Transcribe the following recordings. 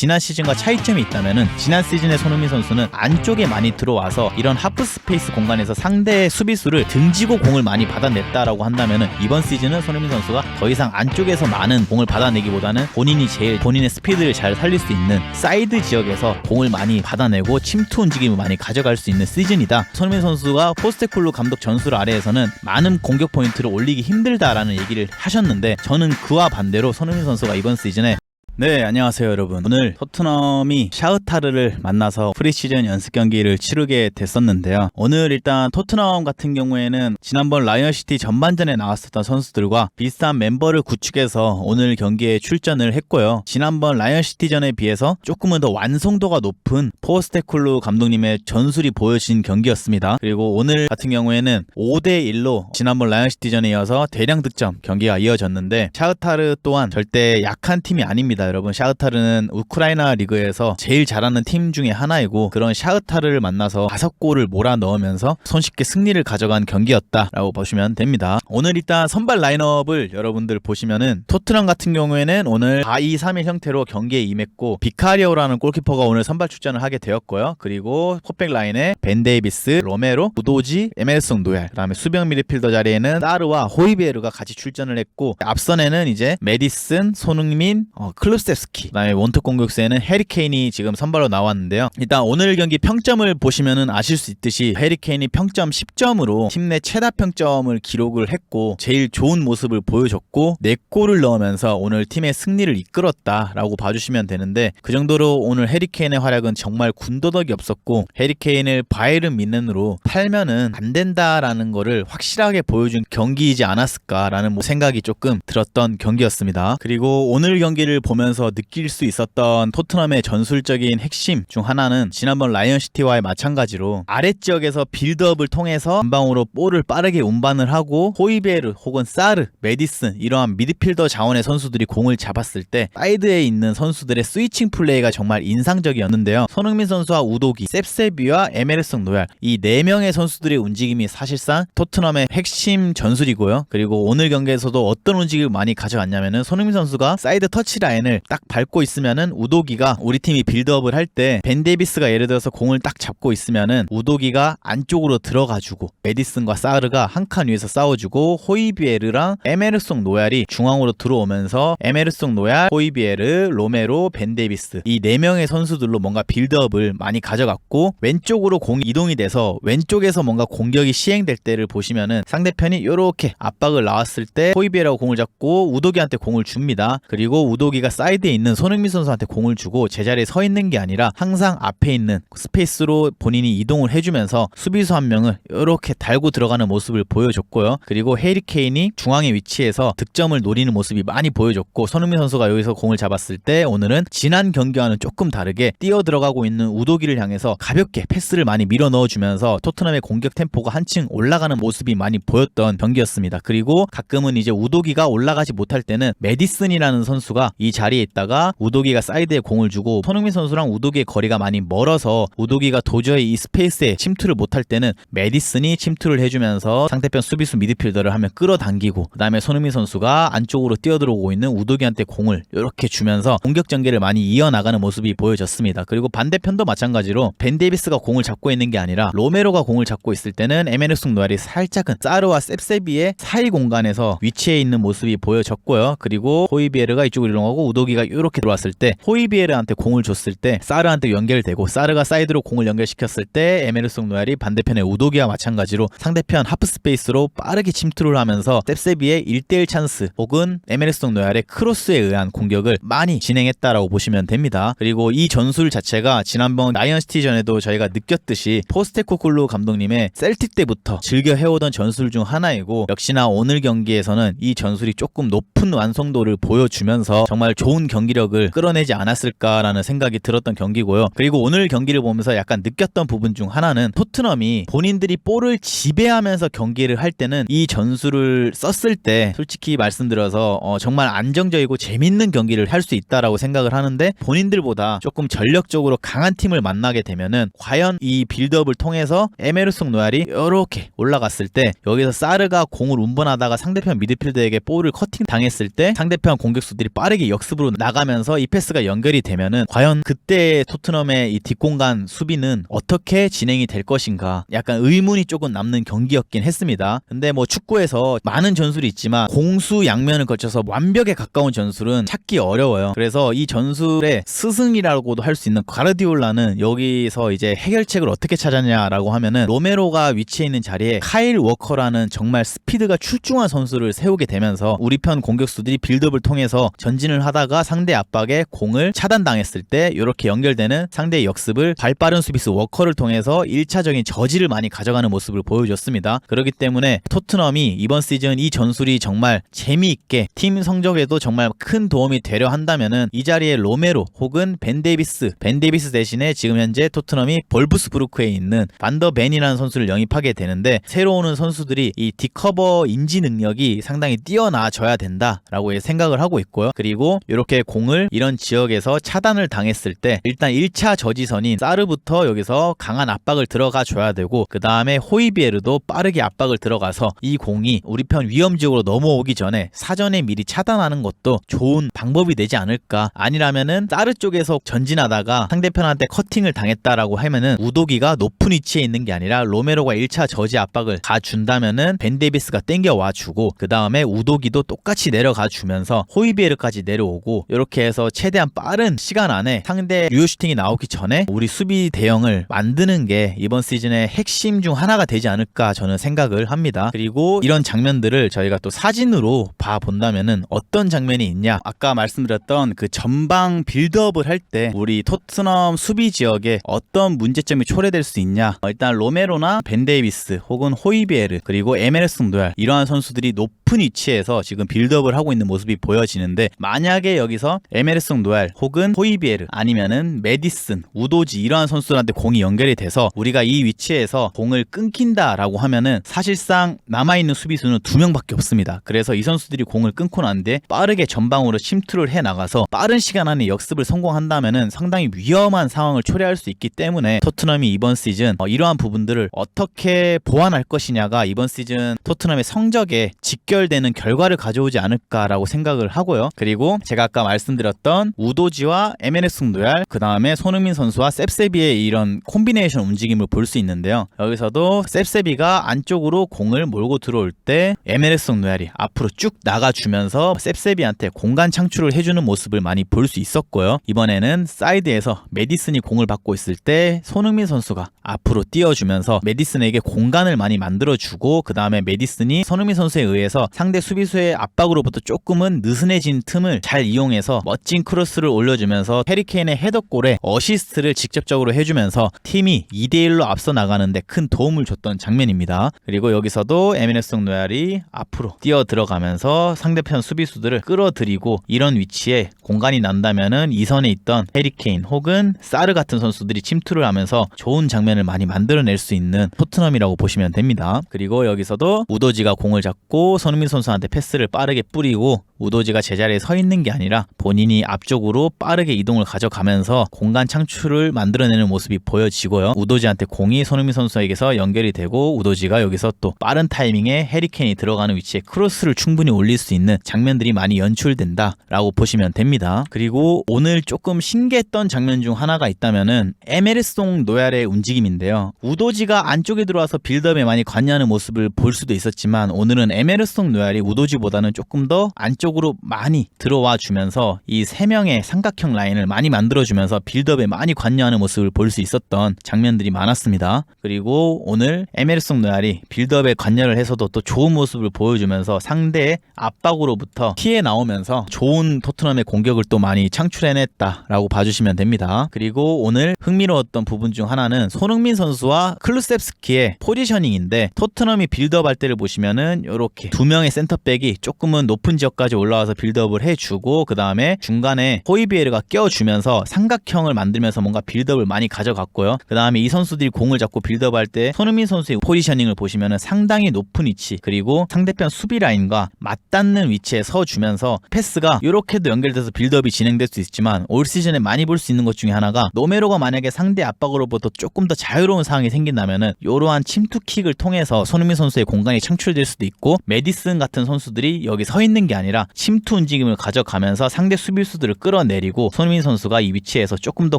지난 시즌과 차이점이 있다면은 지난 시즌의 손흥민 선수는 안쪽에 많이 들어와서 이런 하프 스페이스 공간에서 상대의 수비수를 등지고 공을 많이 받아냈다라고 한다면은 이번 시즌은 손흥민 선수가 더 이상 안쪽에서 많은 공을 받아내기보다는 본인이 제일 본인의 스피드를 잘 살릴 수 있는 사이드 지역에서 공을 많이 받아내고 침투 움직임을 많이 가져갈 수 있는 시즌이다. 손흥민 선수가 포스테쿨루 감독 전술 아래에서는 많은 공격 포인트를 올리기 힘들다라는 얘기를 하셨는데 저는 그와 반대로 손흥민 선수가 이번 시즌에 네, 안녕하세요, 여러분. 오늘 토트넘이 샤흐타르를 만나서 프리시즌 연습 경기를 치르게 됐었는데요. 오늘 일단 토트넘 같은 경우에는 지난번 라이언시티 전반전에 나왔었던 선수들과 비슷한 멤버를 구축해서 오늘 경기에 출전을 했고요. 지난번 라이언시티전에 비해서 조금은 더 완성도가 높은 포스테쿨루 감독님의 전술이 보여진 경기였습니다. 그리고 오늘 같은 경우에는 5대 1로 지난번 라이언시티전에 이어서 대량 득점 경기가 이어졌는데 샤흐타르 또한 절대 약한 팀이 아닙니다. 여러분 샤흐타르는 우크라이나 리그에서 제일 잘하는 팀 중에 하나이고 그런 샤흐타르를 만나서 다섯 골을 몰아 넣으면서 손쉽게 승리를 가져간 경기였다라고 보시면 됩니다. 오늘 일단 선발 라인업을 여러분들 보시면은 토트넘 같은 경우에는 오늘 4-2-3-1 형태로 경기에 임했고 비카리오라는 골키퍼가 오늘 선발 출전을 하게 되었고요. 그리고 포백 라인에 벤 데이비스, 로메로, 우도지, 에메르송 노얄 그다음에 수비형 미드필더 자리에는 사르와 호이베르가 같이 출전을 했고 앞선에는 이제 메디슨, 손흥민, 어, 클루 셉스키 그다음에 원톱 공격수에는 해리케인이 지금 선발로 나왔는데요. 일단 오늘 경기 평점을 보시면은 아실 수 있듯이 해리케인이 평점 10점으로 팀 내 최다 평점을 기록을 했고 제일 좋은 모습을 보여줬고 4골을 넣으면서 오늘 팀의 승리를 이끌었다라고 봐주시면 되는데 그 정도로 오늘 해리케인의 활약은 정말 군더더기 없었고 해리케인을 바이른 민넨으로 팔면은 안 된다라는 거를 확실하게 보여준 경기이지 않았을까라는 뭐 생각이 조금 들었던 경기였습니다. 그리고 오늘 경기를 보면 서 느낄 수 있었던 토트넘의 전술적인 핵심 중 하나는 지난번 라이언시티와의 마찬가지로 아랫지역에서 빌드업을 통해서 전방으로 볼을 빠르게 운반을 하고 호이베르 혹은 사르, 메디슨 이러한 미드필더 자원의 선수들이 공을 잡았을 때 사이드에 있는 선수들의 스위칭 플레이가 정말 인상적이었는데요. 손흥민 선수와 우도기, 셉세비와 에메르송 노얄 이 네 명의 선수들의 움직임이 사실상 토트넘의 핵심 전술이고요. 그리고 오늘 경기에서도 어떤 움직임을 많이 가져갔냐면은 손흥민 선수가 사이드 터치 라인을 딱 밟고 있으면은 우도기가 우리 팀이 빌드업을 할 때 벤 데이비스가 예를 들어서 공을 딱 잡고 있으면은 우도기가 안쪽으로 들어가주고 메디슨과 사르가 한 칸 위에서 싸워주고 호이비에르랑 에메르송 노얄이 중앙으로 들어오면서 에메르송 노얄, 호이비에르, 로메로, 벤 데이비스 이 네 명의 선수들로 뭔가 빌드업을 많이 가져갔고 왼쪽으로 공이 이동이 돼서 왼쪽에서 뭔가 공격이 시행될 때를 보시면은 상대편이 이렇게 압박을 나왔을 때 호이비에르가 공을 잡고 우도기한테 공을 줍니다. 그리고 우도기가 사이드에 있는 손흥민 선수한테 공을 주고 제자리에 서 있는 게 아니라 항상 앞에 있는 스페이스로 본인이 이동을 해주면서 수비수 한 명을 이렇게 달고 들어가는 모습을 보여줬고요. 그리고 해리 케인이 중앙에 위치해서 득점을 노리는 모습이 많이 보여줬고 손흥민 선수가 여기서 공을 잡았을 때 오늘은 지난 경기와는 조금 다르게 뛰어 들어가고 있는 우도기를 향해서 가볍게 패스를 많이 밀어 넣어주면서 토트넘의 공격 템포가 한층 올라가는 모습이 많이 보였던 경기였습니다. 그리고 가끔은 이제 우도기가 올라가지 못할 때는 메디슨이라는 선수가 이 자리 에 있다가 우도기가 사이드에 공을 주고 손흥민 선수랑 우도기의 거리가 많이 멀어서 우도기가 도저히 이 스페이스에 침투를 못할 때는 메디슨이 침투를 해주면서 상대편 수비수 미드필더를 하면 끌어당기고 그 다음에 손흥민 선수가 안쪽으로 뛰어들어오고 있는 우도기한테 공을 이렇게 주면서 공격 전개를 많이 이어나가는 모습이 보여졌습니다. 그리고 반대편도 마찬가지로 벤 데이비스가 공을 잡고 있는 게 아니라 로메로가 공을 잡고 있을 때는 에메르송 노알이 살짝은 사르와 셉세비의 사이 공간에서 위치해 있는 모습이 보여졌고요. 그리고 호이비에르가 이쪽으로 이동하고 우도 기가 이렇게 들어왔을 때 호이비에르한테 공을 줬을 때 사르한테 연결되고 사르가 사이드로 공을 연결시켰을 때 에메르송 노알이 반대편의 우도기와 마찬가지로 상대편 하프 스페이스로 빠르게 침투를 하면서 셉세비의 1대1 찬스 혹은 에메르송 노얄의 크로스에 의한 공격을 많이 진행했다라고 보시면 됩니다. 그리고 이 전술 자체가 지난번 라이언시티전에도 저희가 느꼈듯이 포스테코쿨루 감독님의 셀틱 때부터 즐겨 해오던 전술 중 하나이고 역시나 오늘 경기에서는 이 전술이 조금 높은 완성도를 보여주면서 정말 좋은 경기력을 끌어내지 않았을까라는 생각이 들었던 경기고요. 그리고 오늘 경기를 보면서 약간 느꼈던 부분 중 하나는 토트넘이 본인들이 볼을 지배하면서 경기를 할 때는 이 전술을 썼을 때 솔직히 말씀드려서 어, 정말 안정적이고 재밌는 경기를 할 수 있다라고 생각을 하는데 본인들보다 조금 전력적으로 강한 팀을 만나게 되면은 과연 이 빌드업을 통해서 에메르송 노얄이 이렇게 올라갔을 때 여기서 사르가 공을 운반하다가 상대편 미드필더에게 볼을 커팅 당했을 때 상대편 공격수들이 빠르게 역습을 모습으로 나가면서 이 패스가 연결이 되면은 과연 그때 토트넘의 이 뒷공간 수비는 어떻게 진행이 될 것인가 약간 의문이 조금 남는 경기였긴 했습니다. 근데 뭐 축구에서 많은 전술이 있지만 공수 양면을 거쳐서 완벽에 가까운 전술은 찾기 어려워요. 그래서 이 전술의 스승이라고도 할 수 있는 가르디올라는 여기서 이제 해결책을 어떻게 찾았냐라고 하면은 로메로가 위치해 있는 자리에 카일 워커라는 정말 스피드가 출중한 선수를 세우게 되면서 우리 편 공격수들이 빌드업을 통해서 전진을 하다가 상대 압박에 공을 차단당했을 때 이렇게 연결되는 상대의 역습을 발빠른 수비수 워커를 통해서 1차적인 저지를 많이 가져가는 모습을 보여줬습니다. 그렇기 때문에 토트넘이 이번 시즌 이 전술이 정말 재미있게 팀 성적에도 정말 큰 도움이 되려 한다면은 이 자리에 로메로 혹은 벤 데이비스, 벤 데이비스 대신에 지금 현재 토트넘이 볼프스부르크에 있는 반더 벤이라는 선수를 영입하게 되는데 새로 오는 선수들이 이 디커버 인지 능력이 상당히 뛰어나져야 된다라고 생각을 하고 있고요. 그리고 이렇게 공을 이런 지역에서 차단을 당했을 때 일단 1차 저지선인 사르부터 여기서 강한 압박을 들어가 줘야 되고 그 다음에 호이비에르도 빠르게 압박을 들어가서 이 공이 우리 편 위험 지역으로 넘어오기 전에 사전에 미리 차단하는 것도 좋은 방법이 되지 않을까. 아니라면은 사르 쪽에서 전진하다가 상대편한테 커팅을 당했다라고 하면은 우도기가 높은 위치에 있는 게 아니라 로메로가 1차 저지 압박을 가준다면은 벤 데이비스가 땡겨와 주고 그 다음에 우도기도 똑같이 내려가 주면서 호이비에르까지 내려오고 이렇게 해서 최대한 빠른 시간 안에 상대 류어 슈팅이 나오기 전에 우리 수비 대형을 만드는 게 이번 시즌의 핵심 중 하나가 되지 않을까 저는 생각을 합니다. 그리고 이런 장면들을 저희가 또 사진으로 봐 본다면은 어떤 장면이 있냐? 아까 말씀드렸던 그 전방 빌드업을 할 때 우리 토트넘 수비 지역에 어떤 문제점이 초래될 수 있냐? 어, 일단 로메로나 벤 데이비스 혹은 호이비에르 그리고 에메르슨 도얄 이러한 선수들이 높은 위치에서 지금 빌드업을 하고 있는 모습이 보여지는데 만약에 여기서 에메르슨 노얄 혹은 호이비에르 아니면은 메디슨, 우도지 이러한 선수들한테 공이 연결이 돼서 우리가 이 위치에서 공을 끊긴다라고 하면은 사실상 남아있는 수비수는 두 명밖에 없습니다. 그래서 이 선수들이 공을 끊고 난 뒤에 빠르게 전방으로 침투를 해 나가서 빠른 시간 안에 역습을 성공한다면은 상당히 위험한 상황을 초래할 수 있기 때문에 토트넘이 이번 시즌 어, 이러한 부분들을 어떻게 보완할 것이냐가 이번 시즌 토트넘의 성적에 직결되는 결과를 가져오지 않을까라고 생각을 하고요. 그리고 제가 아까 말씀드렸던 우도지와 에메르슨 노얄 그 다음에 손흥민 선수와 셉세비의 이런 콤비네이션 움직임을 볼 수 있는데요. 여기서도 셉세비가 안쪽으로 공을 몰고 들어올 때 에메르슨 노얄이 앞으로 쭉 나가주면서 셉세비한테 공간 창출을 해주는 모습을 많이 볼 수 있었고요. 이번에는 사이드에서 메디슨이 공을 받고 있을 때 손흥민 선수가 앞으로 뛰어주면서 메디슨에게 공간을 많이 만들어주고 그 다음에 메디슨이 손흥민 선수에 의해서 상대 수비수의 압박으로부터 조금은 느슨해진 틈을 잘 이용해서 멋진 크로스를 올려주면서 해리케인의 헤더골에 어시스트를 직접적으로 해주면서 팀이 2대1로 앞서 나가는데 큰 도움을 줬던 장면입니다. 그리고 여기서도 에미네송 노얄이 앞으로 뛰어 들어가면서 상대편 수비수들을 끌어들이고 이런 위치에 공간이 난다면은 이선에 있던 해리케인 혹은 사르 같은 선수들이 침투를 하면서 좋은 장면을 많이 만들어낼 수 있는 토트넘이라고 보시면 됩니다. 그리고 여기서도 우도지가 공을 잡고 손흥민 선수한테 패스를 빠르게 뿌리고 우도지가 제자리에 서 있는 게 아니라 본인이 앞쪽으로 빠르게 이동을 가져가면서 공간 창출을 만들어내는 모습이 보여지고요. 우도지한테 공이 손흥민 선수에게서 연결이 되고 우도지가 여기서 또 빠른 타이밍에 해리케인이 들어가는 위치에 크로스를 충분히 올릴 수 있는 장면들이 많이 연출된다라고 보시면 됩니다. 그리고 오늘 조금 신기했던 장면 중 하나가 있다면은 에메르송 노얄의 움직임인데요. 우도지가 안쪽에 들어와서 빌드업에 많이 관여하는 모습을 볼 수도 있었지만 오늘은 에메르송 노얄이 우도지보다는 조금 더 안쪽 으로 많이 들어와 주면서 이 세 명의 삼각형 라인을 많이 만들어 주면서 빌드업에 많이 관여하는 모습을 볼 수 있었던 장면들이 많았습니다. 그리고 오늘 에메르송 노얄이 빌드업에 관여를 해서도 또 좋은 모습을 보여주면서 상대의 압박으로부터 피해 나오면서 좋은 토트넘의 공격을 또 많이 창출해냈다라고 봐주시면 됩니다. 그리고 오늘 흥미로웠던 부분 중 하나는 손흥민 선수와 클루셉스키의 포지셔닝인데 토트넘이 빌드업 할 때를 보시면은 이렇게 두 명의 센터백이 조금은 높은 지역까지 올라와서 빌드업을 해주고 그 다음에 중간에 호이비에르가 껴주면서 삼각형을 만들면서 뭔가 빌드업을 많이 가져갔고요. 그 다음에 이 선수들이 공을 잡고 빌드업 할 때 손흥민 선수의 포지셔닝을 보시면은 상당히 높은 위치 그리고 상대편 수비 라인과 맞닿는 위치에 서주면서 패스가 이렇게도 연결돼서 빌드업이 진행될 수 있지만 올 시즌에 많이 볼 수 있는 것 중에 하나가 노메로가 만약에 상대 압박으로부터 조금 더 자유로운 상황이 생긴다면은 이러한 침투킥을 통해서 손흥민 선수의 공간이 창출될 수도 있고 메디슨 같은 선수들이 여기 서 있는 게 아니라 침투 움직임을 가져가면서 상대 수비수들을 끌어내리고 손흥민 선수가 이 위치에서 조금 더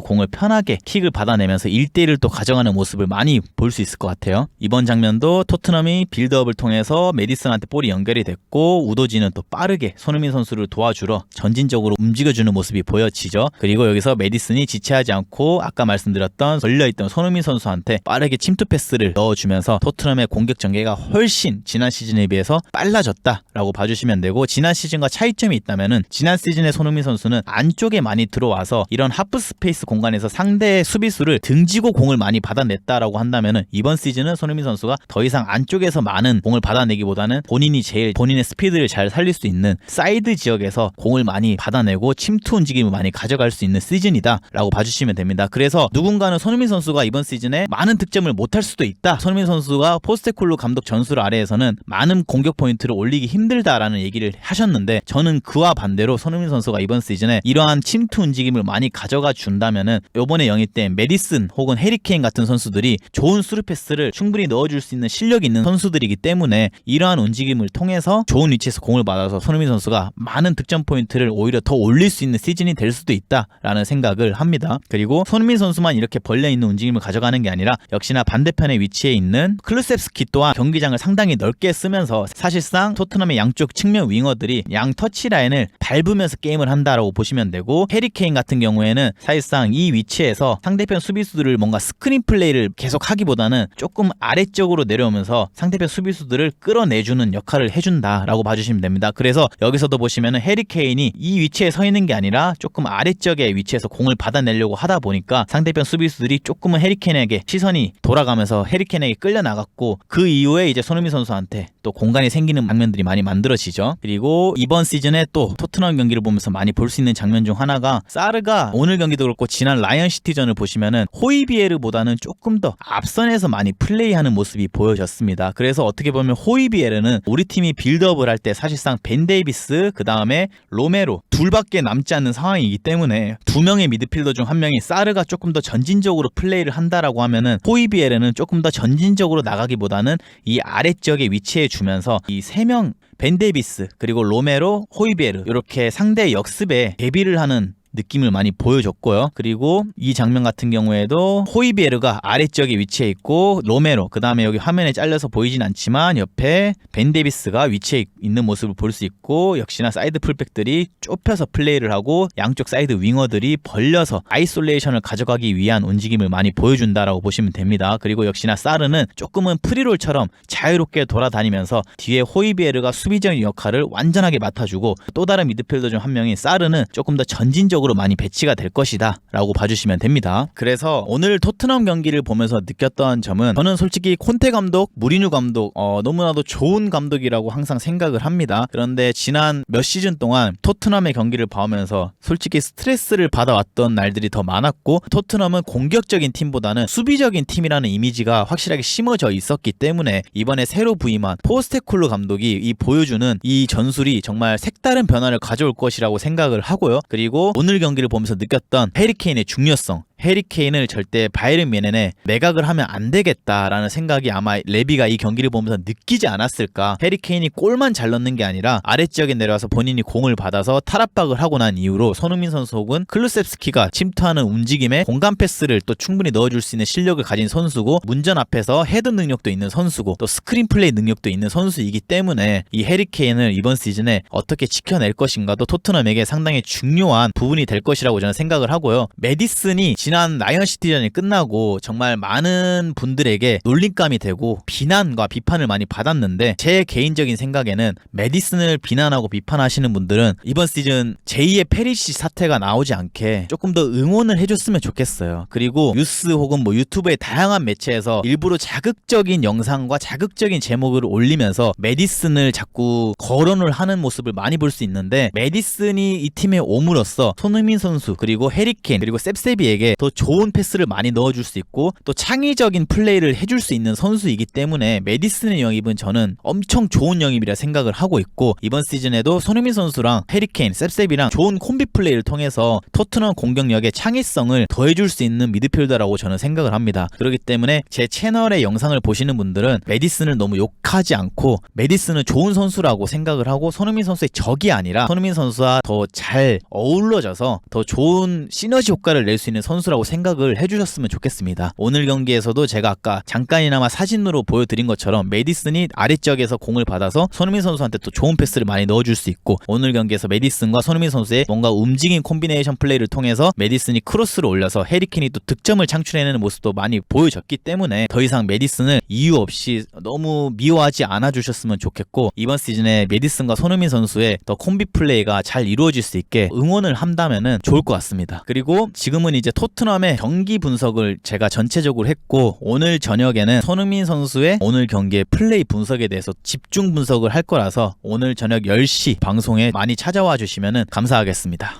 공을 편하게 킥을 받아내면서 1대1을 또 가져가는 모습을 많이 볼 수 있을 것 같아요. 이번 장면도 토트넘이 빌드업을 통해서 메디슨한테 볼이 연결이 됐고 우도지는 또 빠르게 손흥민 선수를 도와주러 전진적으로 움직여주는 모습이 보여지죠. 그리고 여기서 메디슨이 지체하지 않고 아까 말씀드렸던 걸려있던 손흥민 선수한테 빠르게 침투 패스를 넣어주면서 토트넘의 공격 전개가 훨씬 지난 시즌에 비해서 빨라졌다라고 봐주시면 되고 지난 시즌 과 차이점이 있다면은 지난 시즌에 손흥민 선수는 안쪽에 많이 들어와서 이런 하프 스페이스 공간에서 상대의 수비수를 등지고 공을 많이 받아냈다라고 한다면은 이번 시즌은 손흥민 선수가 더 이상 안쪽에서 많은 공을 받아내기보다는 본인이 제일 본인의 스피드를 잘 살릴 수 있는 사이드 지역에서 공을 많이 받아내고 침투 움직임을 많이 가져갈 수 있는 시즌이다라고 봐주시면 됩니다. 그래서 누군가는 손흥민 선수가 이번 시즌에 많은 득점을 못할 수도 있다. 손흥민 선수가 포스테콜로 감독 전술 아래에서는 많은 공격 포인트를 올리기 힘들다라는 얘기를 하셨는데 저는 그와 반대로 손흥민 선수가 이번 시즌에 이러한 침투 움직임을 많이 가져가 준다면은 요번에 영입된 메디슨 혹은 해리케인 같은 선수들이 좋은 수루 패스를 충분히 넣어줄 수 있는 실력이 있는 선수들이기 때문에 이러한 움직임을 통해서 좋은 위치에서 공을 받아서 손흥민 선수가 많은 득점 포인트를 오히려 더 올릴 수 있는 시즌이 될 수도 있다라는 생각을 합니다. 그리고 손흥민 선수만 이렇게 벌려 있는 움직임을 가져가는 게 아니라 역시나 반대편에 위치해 있는 클루셉스키 또한 경기장을 상당히 넓게 쓰면서 사실상 토트넘의 양쪽 측면 윙어들이 양 터치 라인을 밟으면서 게임을 한다라고 보시면 되고 해리케인 같은 경우에는 사실상 이 위치에서 상대편 수비수들을 뭔가 스크린 플레이를 계속 하기보다는 조금 아래쪽으로 내려오면서 상대편 수비수들을 끌어내주는 역할을 해준다라고 봐주시면 됩니다. 그래서 여기서도 보시면은 해리케인이 이 위치에 서 있는 게 아니라 조금 아래쪽의 위치에서 공을 받아내려고 하다 보니까 상대편 수비수들이 조금은 해리케인에게 시선이 돌아가면서 해리케인에게 끌려 나갔고 그 이후에 이제 손흥민 선수한테 또 공간이 생기는 장면들이 많이 만들어지죠. 그리고 이번 시즌에 또 토트넘 경기를 보면서 많이 볼 수 있는 장면 중 하나가 사르가 오늘 경기도 그렇고 지난 라이언 시티전을 보시면은 호이비에르보다는 조금 더 앞선에서 많이 플레이하는 모습이 보여졌습니다. 그래서 어떻게 보면 호이비에르는 우리 팀이 빌드업을 할 때 사실상 벤 데이비스 그 다음에 로메로 둘밖에 남지 않는 상황이기 때문에 두 명의 미드필더 중 한 명이 사르가 조금 더 전진적으로 플레이를 한다라고 하면은 호이비에르는 조금 더 전진적으로 나가기보다는 이 아래쪽에 위치해 주면서 이 세명 벤 데이비스 그리고 로메로 호이비에르 이렇게 상대 역습에 대비를 하는 느낌을 많이 보여줬고요. 그리고 이 장면 같은 경우에도 호이비에르가 아래쪽에 위치해 있고 로메로 그 다음에 여기 화면에 잘려서 보이진 않지만 옆에 벤 데비스가 위치해 있는 모습을 볼 수 있고 역시나 사이드 풀백들이 좁혀서 플레이를 하고 양쪽 사이드 윙어들이 벌려서 아이솔레이션을 가져가기 위한 움직임을 많이 보여준다라고 보시면 됩니다. 그리고 역시나 사르는 조금은 프리롤처럼 자유롭게 돌아다니면서 뒤에 호이비에르가 수비적인 역할을 완전하게 맡아주고 또 다른 미드필더 중 한 명인 사르는 조금 더 전진적 쪽으로 많이 배치가 될 것이다 라고 봐주시면 됩니다. 그래서 오늘 토트넘 경기를 보면서 느꼈던 점은 저는 솔직히 콘테 감독 무리뉴 감독 어, 너무나도 좋은 감독이라고 항상 생각을 합니다. 그런데 지난 몇 시즌 동안 토트넘의 경기를 봐오면서 솔직히 스트레스를 받아왔던 날들이 더 많았고 토트넘은 공격적인 팀보다는 수비적인 팀이라는 이미지가 확실하게 심어져 있었기 때문에 이번에 새로 부임한 포스테쿨루 감독이 이 보여주는 이 전술이 정말 색다른 변화를 가져올 것이라고 생각을 하고요. 그리고 오늘 경기를 보면서 느꼈던 해리케인의 중요성 해리케인을 절대 바이른 미넨에 매각을 하면 안 되겠다라는 생각이 아마 레비가 이 경기를 보면서 느끼지 않았을까. 해리케인이 골만 잘 넣는 게 아니라 아래 지역에 내려와서 본인이 공을 받아서 탈압박을 하고 난 이후로 손흥민 선수 혹은 클루셉스키가 침투하는 움직임에 공간 패스를 또 충분히 넣어줄 수 있는 실력을 가진 선수고 문전 앞에서 헤드 능력도 있는 선수고 또 스크린 플레이 능력도 있는 선수이기 때문에 이 해리케인을 이번 시즌에 어떻게 지켜낼 것인가도 토트넘에게 상당히 중요한 부분이 될 것이라고 저는 생각을 하고요. 메디슨이 지난 라이언 시티전이 끝나고 정말 많은 분들에게 놀림감이 되고 비난과 비판을 많이 받았는데 제 개인적인 생각에는 메디슨을 비난하고 비판하시는 분들은 이번 시즌 제2의 페리시 사태가 나오지 않게 조금 더 응원을 해줬으면 좋겠어요. 그리고 뉴스 혹은 뭐 유튜브의 다양한 매체에서 일부러 자극적인 영상과 자극적인 제목을 올리면서 메디슨을 자꾸 거론을 하는 모습을 많이 볼 수 있는데 메디슨이 이 팀에 옴으로써 손흥민 선수 그리고 해리케인 그리고 셉세비에게 더 좋은 패스를 많이 넣어줄 수 있고 또 창의적인 플레이를 해줄 수 있는 선수이기 때문에 메디슨의 영입은 저는 엄청 좋은 영입이라 생각을 하고 있고 이번 시즌에도 손흥민 선수랑 해리케인, 셉셉이랑 좋은 콤비 플레이를 통해서 토트넘 공격력의 창의성을 더해줄 수 있는 미드필더라고 저는 생각을 합니다. 그렇기 때문에 제 채널의 영상을 보시는 분들은 메디슨을 너무 욕하지 않고 메디슨은 좋은 선수라고 생각을 하고 손흥민 선수의 적이 아니라 손흥민 선수와 더 잘 어우러져서 더 좋은 시너지 효과를 낼 수 있는 선수 라고 생각을 해주셨으면 좋겠습니다. 오늘 경기에서도 제가 아까 잠깐이나마 사진으로 보여드린 것처럼 메디슨이 아래쪽에서 공을 받아서 손흥민 선수한테 또 좋은 패스를 많이 넣어줄 수 있고 오늘 경기에서 메디슨과 손흥민 선수의 뭔가 움직인 콤비네이션 플레이를 통해서 메디슨이 크로스를 올려서 해리킨이 또 득점을 창출해내는 모습도 많이 보여졌기 때문에 더 이상 메디슨을 이유 없이 너무 미워하지 않아 주셨으면 좋겠고 이번 시즌에 메디슨과 손흥민 선수의 더 콤비 플레이가 잘 이루어질 수 있게 응원을 한다면은 좋을 것 같습니다. 그리고 지금은 이제 토트 넘의 경기 분석을 제가 전체적으로 했고 오늘 저녁에는 손흥민 선수의 오늘 경기의 플레이 분석에 대해서 집중 분석을 할 거라서 오늘 저녁 10시 방송에 많이 찾아와 주시면은 감사하겠습니다.